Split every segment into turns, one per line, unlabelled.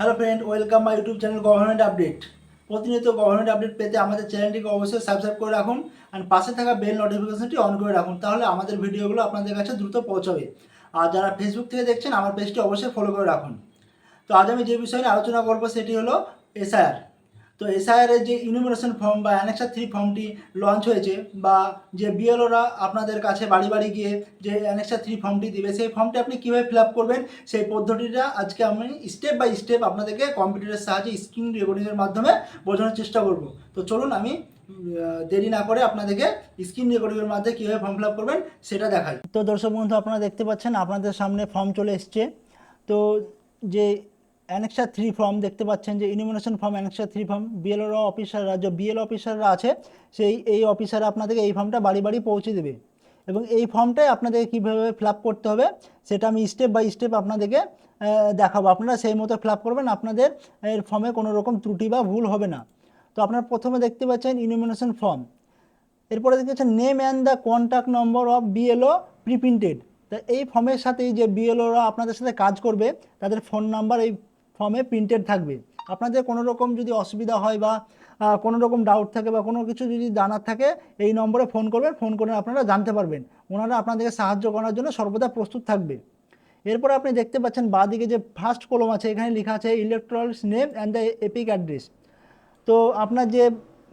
Hello friend, welcome my YouTube channel government update. প্রতিনিয়ত government update পেতে আমাদের চ্যানেলটিকে অবশ্যই সাবস্ক্রাইব করে রাখুন আর পাশে থাকা বেল নোটিফিকেশনটি অন করে রাখুন, তাহলে আমাদের ভিডিওগুলো আপনাদের কাছে দ্রুত পৌঁছাবে। আর যারা ফেসবুক থেকে দেখছেন, আমার পেজটি অবশ্যই ফলো করে রাখুন। তো আজ আমি যে বিষয়ে আলোচনা করব, সেটি হলো এসআইআর তো এসআইআর এর যে ইনুমিনেশন ফর্ম বা অ্যানেক্সার থ্রি ফর্মটি লঞ্চ হয়েছে বা যে বিএলওরা আপনাদের কাছে বাড়ি বাড়ি গিয়ে যে অ্যানেক্সার থ্রি ফর্মটি দিবে, সেই ফর্মটি আপনি কীভাবে ফিল আপ করবেন? সেই পদ্ধতিটা আজকে আমি স্টেপ বাই স্টেপ আপনাদেরকে কম্পিউটারের সাহায্যে স্ক্রিন রেকর্ডিংয়ের মাধ্যমে বোঝানোর চেষ্টা করব। তো চলুন আমি দেরি না করে আপনাদেরকে স্ক্রিন রেকর্ডিংয়ের মাধ্যমে কীভাবে ফর্ম ফিল আপ করবেন সেটা দেখাই। তো দর্শক বন্ধু, আপনারা দেখতে পাচ্ছেন আপনাদের সামনে ফর্ম চলে এসছে। তো যে অ্যানেক্সার থ্রি ফর্ম দেখতে পাচ্ছেন যে enumeration form annexure three form BLO অফিসাররা যে বিএল অফিসাররা আছে, সেই এই অফিসার আপনাদেরকে এই ফর্মটা বাড়ি বাড়ি পৌঁছে দেবে। এবং এই ফর্মটাই আপনাদেরকে কীভাবে ফিল আপ করতে হবে, সেটা আমি স্টেপ বাই স্টেপ আপনাদেরকে দেখাবো। আপনারা সেই মতো ফিল আপ করবেন, আপনাদের এর ফর্মে কোনো রকম ত্রুটি বা ভুল হবে না। তো আপনারা প্রথমে দেখতে পাচ্ছেন ইনিমিনেশন ফর্ম এরপরে দেখতে পাচ্ছেন name and the contact number of BLO preprinted তা এই ফর্মের সাথেই যে বিএলওরা আপনাদের সাথে কাজ করবে, তাদের ফোন নাম্বার এই ফর্মে প্রিন্টেড থাকবে। আপনাদের কোনো রকম যদি অসুবিধা হয় বা কোনো রকম ডাউট থাকে বা কোনো কিছু যদি জানার থাকে, এই নম্বরে ফোন করবেন ফোন করে আপনারা জানতে পারবেন। ওনারা আপনাদেরকে সাহায্য করার জন্য সর্বদা প্রস্তুত থাকবে। এরপর আপনি দেখতে পাচ্ছেন বাঁদিকে যে ফার্স্ট কলম আছে, এখানে লেখা আছে electronics name and the EPIC address তো আপনার যে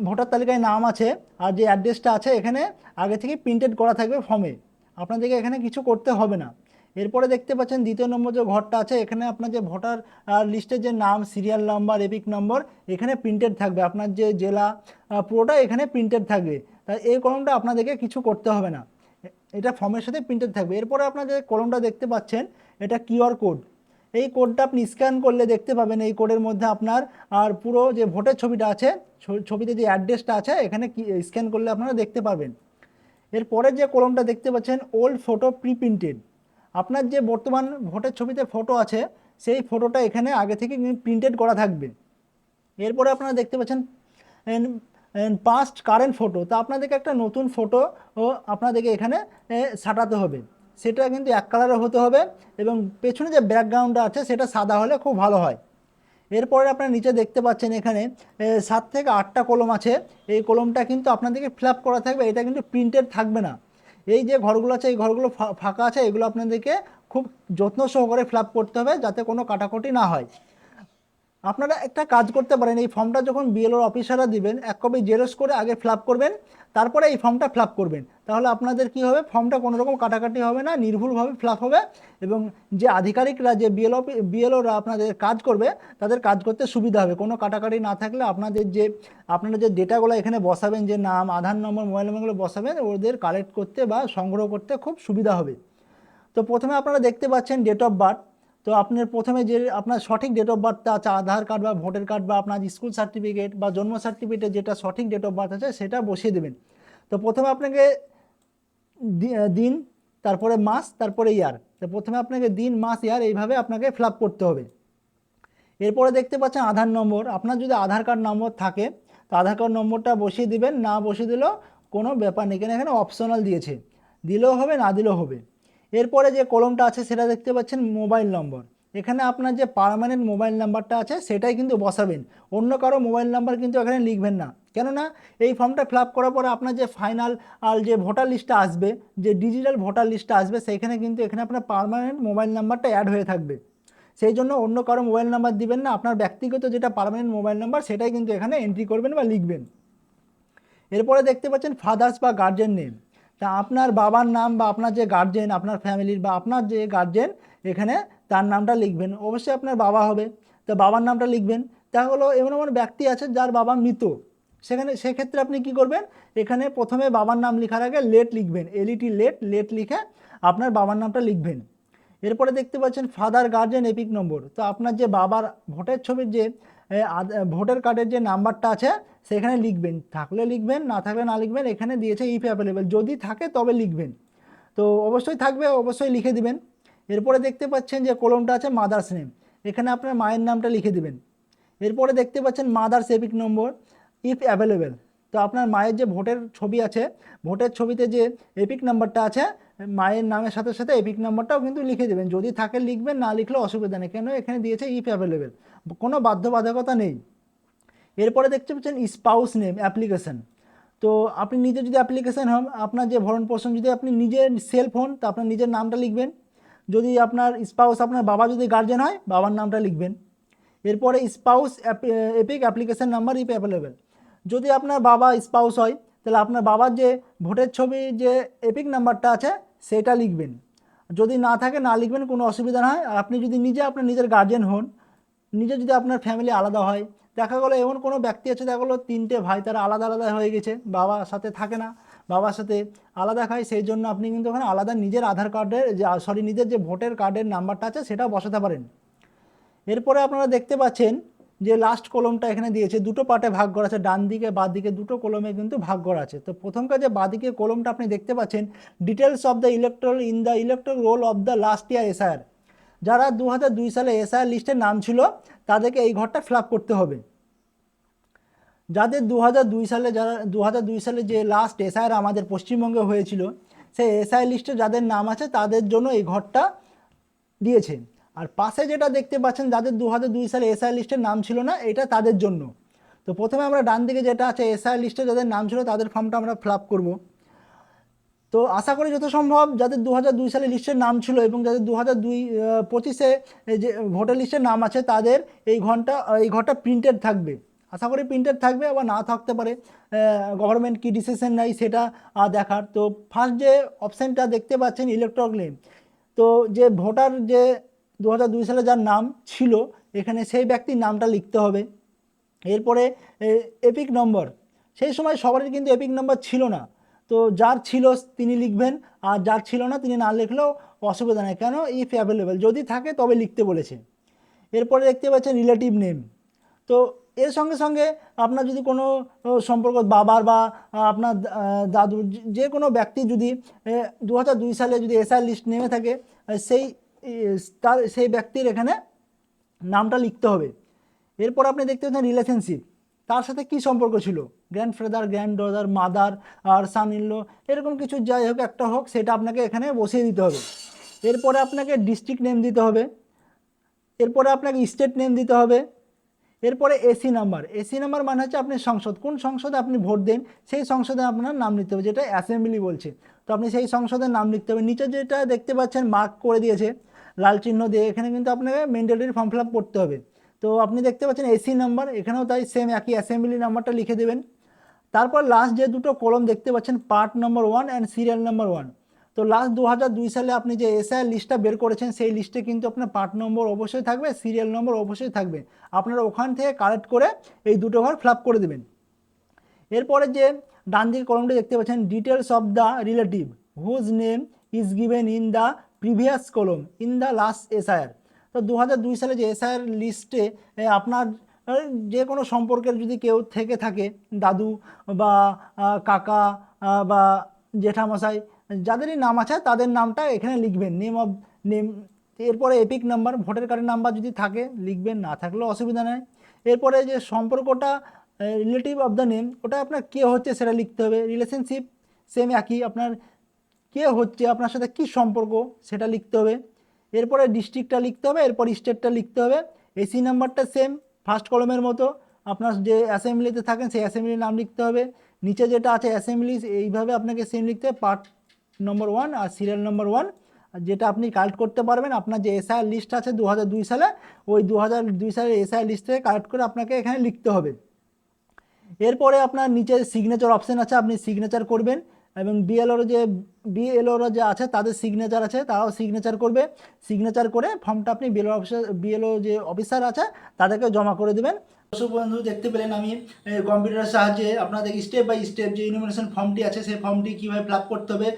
ভোটার তালিকায় নাম আছে আর যে অ্যাড্রেসটা আছে, এখানে আগে থেকে প্রিন্টেড করা থাকবে ফর্মে আপনাদেরকে এখানে কিছু করতে হবে না। এরপরে দেখতে পাচ্ছেন দ্বিতীয় নম্বর যে ঘরটা আছে, এখানে আপনার যে ভোটার লিস্টের যে নাম সিরিয়াল নাম্বার এপিক নম্বর এখানে প্রিন্টেড থাকবে। আপনার যে জেলা পুরোটা এখানে প্রিন্টেড থাকবে। তাই এই কলমটা আপনাদেরকে কিছু করতে হবে না। এটা ফর্মের সাথে প্রিন্টেড থাকবে। এরপরে আপনার যে কলমটা দেখতে পাচ্ছেন, এটা কিউআর কোড এই কোডটা আপনি স্ক্যান করলে দেখতে পাবেন, এই কোডের মধ্যে আপনার, আর পুরো যে ভোটের ছবিটা আছে ছবিতে যে অ্যাড্রেসটা আছে, এখানে স্ক্যান করলে আপনারা দেখতে পাবেন। এরপরে যে কলমটা দেখতে পাচ্ছেন ওল্ড ফটো প্রি প্রিন্টেড আপনার যে বর্তমান ভোটের ছবিতে ফটো আছে, সেই ফটোটা এখানে আগে থেকে প্রিন্টেড করা থাকবে। এরপরে আপনারা দেখতে পাচ্ছেন পাস্ট কারেন্ট ফটো তা আপনাদেরকে একটা নতুন ফটো আপনাদেরকে এখানে সাঁটাতে হবে। সেটা কিন্তু এক কালারের হতে হবে এবং পেছনে যে ব্যাকগ্রাউন্ডটা আছে, সেটা সাদা হলে খুব ভালো হয়। এরপরে আপনারা নিচে দেখতে পাচ্ছেন এখানে সাত থেকে আটটা কলম আছে। এই কলমটা কিন্তু আপনাদেরকে ফিল করা থাকবে, এটা কিন্তু প্রিন্টেড থাকবে না। এই যে ঘরগুলো আছে, এই ঘরগুলো ফাঁকা আছে, এগুলো আপনাদেরকে খুব যত্ন সহকারে ফিল আপ করতে হবে যাতে কোনো কাটাকুটি না হয়। আপনারা একটা কাজ করতে পারেন, এই ফর্মটা যখন বিএলওর অফিসাররা দিবেন, এক কপি জেরক্স করে আগে ফিল করবেন, তারপরে এই ফর্মটা ফিল করবেন। তাহলে আপনাদের কি হবে ফর্মটা কোনো রকম কাটাকাটি হবে না, নির্ভুলভাবে ফিল হবে এবং যে আধিকারিকরা, যে বিএলও বিএলওরা আপনাদের কাজ করবে, তাদের কাজ করতে সুবিধা হবে। কোনো কাটাকাটি না থাকলে আপনাদের যে, আপনারা যে ডেটাগুলো এখানে বসাবেন, যে নাম, আধার নম্বর, মোবাইল নম্বরগুলো বসাবেন, ওদের কালেক্ট করতে বা সংগ্রহ করতে খুব সুবিধা হবে। তো প্রথমে আপনারা দেখতে পাচ্ছেন ডেট অফ বার্থ তো আপনার প্রথমে যে আপনার সঠিক ডেট অফ বার্থটা আছে, আধার কার্ড বা ভোটার কার্ড বা আপনার স্কুল সার্টিফিকেট বা জন্ম সার্টিফিকেটে যেটা সঠিক ডেট অফ বার্থ আছে, সেটা বসিয়ে দেবেন। তো প্রথমে আপনাকে দিন, তারপরে মাস, তারপরে ইয়ার তো প্রথমে আপনাকে দিন, মাস ইয়ার এইভাবে আপনাকে ফিল করতে হবে। এরপরে দেখতে পাচ্ছেন আধার নম্বর। আপনার যদি আধার কার্ড নম্বর থাকে, তো আধার কার্ড নম্বরটা বসিয়ে দিবেন। না বসিয়ে দিলেও কোনো ব্যাপার নেই। কেন? এখানে অপশনাল দিয়েছে। দিলেও হবে, না দিলেও হবে। এরপরে যে কলমটা আছে সেটা দেখতে পাচ্ছেন মোবাইল নম্বর। এখানে আপনার যে পার্মানেন্ট মোবাইল নাম্বারটা আছে সেটাই কিন্তু বসাবেন। অন্য কারও মোবাইল নাম্বার কিন্তু এখানে লিখবেন না। কেননা এই ফর্মটা ফিল আপ করার পরে আপনার যে ফাইনাল আর যে ভোটার লিস্টটা আসবে, যে ডিজিটাল ভোটার লিস্টটা আসবে সেইখানে কিন্তু এখানে আপনার পার্মানেন্ট মোবাইল নাম্বারটা অ্যাড হয়ে থাকবে। সেই জন্য অন্য কারও মোবাইল নাম্বার দিবেন না। আপনার ব্যক্তিগত যেটা পার্মানেন্ট মোবাইল নাম্বার সেটাই কিন্তু এখানে এন্ট্রি করবেন বা লিখবেন। এরপরে দেখতে পাচ্ছেন ফাদার্স বা গার্জেন নেম তা আপনার বাবার নাম বা আপনার যে গার্জেন আপনার ফ্যামিলির বা আপনার যে গার্জেন এখানে তার নামটা লিখবেন। অবশ্যই আপনার বাবা হবে। তা বাবার নামটা লিখবেন। তা হলো এমন এমন ব্যক্তি আছে যার বাবা মৃত। সেখানে, সেক্ষেত্রে আপনি কি করবেন? এখানে প্রথমে বাবার নাম লেখার আগে লেট লিখবেন। এলইটি লেট লেট লিখে আপনার বাবার নামটা লিখবেন। এরপরে দেখতে পাচ্ছেন ফাদার গার্জেন এপিক নম্বর তো আপনার যে বাবার ভোটের ছবির যে ভোটার কার্ডের যে নাম্বারটা আছে, সেখানে লিখবেন। থাকলে লিখবেন, না থাকলে না লিখবেন, এখানে দিয়েছে ইফ অ্যাভেলেবেল যদি থাকে, তবে লিখবেন। তো অবশ্যই থাকবে, অবশ্যই লিখে দিবেন। এরপরে দেখতে পাচ্ছেন যে কলমটা আছে মাদার্স নেম এখানে আপনার মায়ের নামটা লিখে দিবেন। এরপরে দেখতে পাচ্ছেন mother's EPIC number if available তো আপনার মায়ের যে ভোটের ছবি আছে, ভোটের ছবিতে যে এপিক নাম্বারটা আছে, মায়ের নামের সাথে সাথে এপিক নাম্বারটাও কিন্তু লিখে দেবেন। যদি থাকে, লিখবেন, না লিখলে অসুবিধা নেই। কেন? এখানে দিয়েছে ইফ অ্যাভেলেবেল কোনো বাধ্যবাধকতা নেই। এরপরে দেখতে পাচ্ছেন স্পাউস নেম অ্যাপ্লিকেশন তো আপনি নিজে যদি অ্যাপ্লিকেশন হন, আপনার যে ভরণ পোষণ, যদি আপনি নিজের সেলফ হন, তা আপনার নিজের নামটা লিখবেন। যদি আপনার স্পাউস আপনার বাবা যদি গার্জেন হয়, বাবার নামটা লিখবেন। এরপরে spouse EPIC application number if available যদি আপনার বাবা স্পাউস হয়, তাহলে আপনার বাবার যে ভোটের ছবি, যে এপিক নাম্বারটা আছে, সেটা লিখবেন। যদি না থাকে, না লিখবেন, কোনো অসুবিধা নয় আর আপনি যদি নিজে, আপনার নিজের গার্জেন হন নিজে যদি আপনার ফ্যামিলি আলাদা হয়, দেখা গেলো এমন কোনো ব্যক্তি আছে, দেখা গেলো তিনটে ভাই তারা আলাদা আলাদা হয়ে গেছে, বাবার সাথে থাকে না, বাবার সাথে আলাদা খায়, সেই জন্য আপনি কিন্তু ওখানে আলাদা নিজের আধার কার্ডের যে সরি নিজের যে ভোটের কার্ডের নাম্বারটা আছে সেটা বসাতে পারেন। এরপরে আপনারা দেখতে পাচ্ছেন যে লাস্ট কলমটা এখানে দিয়েছে, দুটো পার্টে ভাগ করা আছে, ডান দিকে, বাঁ দিকে, দুটো কলমে কিন্তু ভাগ করা আছে। তো প্রথম কাজে বাঁ দিকে কলমটা আপনি দেখতে পাচ্ছেন details of the electoral in the electoral roll of the last year SR যারা দু সালে এসআর লিস্টের নাম ছিল, তাদেরকে এই ঘরটা ফিল করতে হবে। যাদের দু সালে যারা দু সালে যে লাস্ট এসআইআর আমাদের পশ্চিমবঙ্গে হয়েছিল, সেই এসআই লিস্টে যাদের নাম আছে, তাদের জন্য এই ঘরটা দিয়েছে। আর পাশে যেটা দেখতে পাচ্ছেন, যাদের দু সালে এসআই লিস্টের নাম ছিল না, এটা তাদের জন্য। তো প্রথমে আমরা ডান দিকে যেটা আছে এসআই লিস্টে যাদের নাম ছিল, তাদের ফর্মটা আমরা ফিল করব। তো আশা করি যত সম্ভব যাদের দু হাজার দুই সালে লিস্টের নাম ছিল এবং যাদের দু হাজার দুই পঁচিশে যে ভোটার লিস্টের নাম আছে, তাদের এই ঘণ্টা এই ঘরটা প্রিন্টেড থাকবে। আশা করি প্রিন্টেড থাকবে, আবার না থাকতে পারে। গভর্নমেন্ট কী ডিসিশন নেয় সেটা দেখার। তো ফার্স্ট যে অপশানটা দেখতে পাচ্ছেন ইলেকট্রক নেম তো যে ভোটার যে দু হাজার দুই সালে যার নাম ছিল, এখানে সেই ব্যক্তির নামটা লিখতে হবে। এরপরে এপিক নম্বর সেই সময় সবারই কিন্তু এপিক নম্বর ছিল না। তো যার ছিল তিনি লিখবেন, আর যার ছিল না তিনি না লিখলেও অসুবিধা নেই। কেন? ইফ অ্যাভেলেবেল যদি থাকে তবে লিখতে বলেছে। এরপরে দেখতে পাচ্ছেন রিলেটিভ নেম তো এর সঙ্গে সঙ্গে আপনার যদি কোনো সম্পর্ক বাবার বা আপনার দাদুর যে- কোনো ব্যক্তি যদি দু দুই সালে যদি এসআই লিস্ট নেমে থাকে সেই তার, সেই ব্যক্তির এখানে নামটা লিখতে হবে। এরপর আপনি দেখতে পাচ্ছেন রিলেশনশিপ তার সাথে কি সম্পর্ক ছিল? গ্র্যান্ডফাদার গ্র্যান্ড ডদার মাদার আর সান ইনলো এরকম কিছু যাই হোক, একটা হোক, সেটা আপনাকে এখানে বসিয়ে দিতে হবে। এরপরে আপনাকে ডিস্ট্রিক্ট নেম দিতে হবে। এরপরে আপনাকে স্টেট নেম দিতে হবে। এরপরে এসি নাম্বার এসি নাম্বার মানে হচ্ছে আপনি সংসদ। কোন সংসদে আপনি ভোট দেন, সেই সংসদে আপনার নাম লিখতে হবে, যেটা অ্যাসেম্বলি বলছে। তো আপনি সেই সংসদের নাম লিখতে হবে। নিচে যেটা দেখতে পাচ্ছেন মার্ক করে দিয়েছে, লাল চিহ্ন দিয়ে, এখানে কিন্তু আপনাকে মেন্ডেটরি ফর্ম ফিল আপ করতে হবে। তো আপনি দেখতে পাচ্ছেন এসি নাম্বার এখানেও তাই সেম একই অ্যাসেম্বলি নাম্বারটা লিখে দেবেন। তারপর লাস্ট যে দুটো কলম দেখতে পাচ্ছেন part number one and serial number one তো লাস্ট দু দুই সালে আপনি যে এসআই লিস্টটা বের করেছেন, সেই লিস্টে কিন্তু আপনার পার্ট নম্বর অবশ্যই থাকবে সিরিয়াল নম্বর অবশ্যই থাকবে। আপনারা ওখান থেকে কালেক্ট করে এই দুটো ঘর ফিল করে দেবেন। এরপরে যে ডান দিকে কলমটা দেখতে পাচ্ছেন details of the relative whose name is given in the previous column in the last SIR তো দু সালে যে এসআইআর লিস্টে আপনার যে কোনো সম্পর্কের যদি কেউ থেকে থাকে, দাদু বা কাকা বা জেঠামশাই, যাদেরই নাম আছে তাদের নামটা এখানে লিখবেন। নেম অফ নেম এরপরে এপিক নাম্বার ভোটার কার্ডের নাম্বার যদি থাকে লিখবেন, না থাকলেও অসুবিধা নেই। এরপরে যে সম্পর্কটা রিলেটিভ অফ দ্য নেম ওটা আপনার কে হচ্ছে সেটা লিখতে হবে। রিলেশনশিপ সেম একই। আপনার কে হচ্ছে, আপনার সাথে কি সম্পর্ক, সেটা লিখতে হবে। এরপরে ডিস্ট্রিক্টটা লিখতে হবে, এরপর স্টেটটা লিখতে হবে। এসি নাম্বারটা সেম ফার্স্ট কলমের মতো আপনার যে অ্যাসেম্বলিতে থাকেন, সেই অ্যাসেম্বলির নাম লিখতে হবে। নিচে যেটা আছে অ্যাসেম্বলি এইভাবে আপনাকে সেম লিখতে পার্ট নম্বর ওয়ান আর সিরিয়াল নম্বর ওয়ান যেটা আপনি কালেক্ট করতে পারবেন, আপনার যে এসআই লিস্ট আছে দু সালে, ওই দু সালের এসআই লিস্ট থেকে কালেক্ট করে আপনাকে এখানে লিখতে হবে। এরপরে আপনার নিচে সিগনেচার অপশান আছে, আপনি সিগনেচার করবেন। এবং বিএলওর যে বিএলওর যে আছে, তাদের সিগনেচার আছে, তারাও সিগনেচার করবে। সিগনেচার করে ফর্মটা আপনি বিএলও অফিসার বিএলও যে অফিসার আছে তাদেরকে জমা করে দেবেন। দর্শক বন্ধু, দেখতে পেলেন আমি কম্পিউটারের সাহায্যে আপনাদের স্টেপ বাই স্টেপ যে ইনফরমেশন ফর্মটি আছে, সেই ফর্মটি কীভাবে ফিল করতে হবে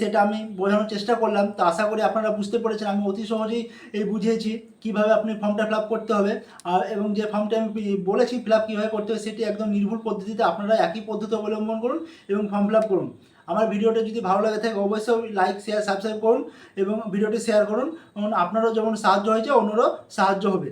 সেটা আমি বোঝানোর চেষ্টা করলাম। তো আশা করি আপনারা বুঝতে পেরেছেন, আমি অতি সহজেই এই বুঝিয়েছি কীভাবে আপনি ফর্মটা ফিল করতে হবে। আর, এবং যে ফর্মটা আমি বলেছি ফিল কীভাবে করতে হবে, সেটি একদম নির্ভুল পদ্ধতিতে আপনারা একই পদ্ধতি অবলম্বন করুন এবং ফর্ম ফিল করুন। আমার ভিডিওটা যদি ভালো লাগে থাকে অবশ্যই লাইক শেয়ার সাবস্ক্রাইব করুন এবং ভিডিওটি শেয়ার করুন। আপনারও যেমন সাহায্য হয়েছে, অন্যরও সাহায্য হবে।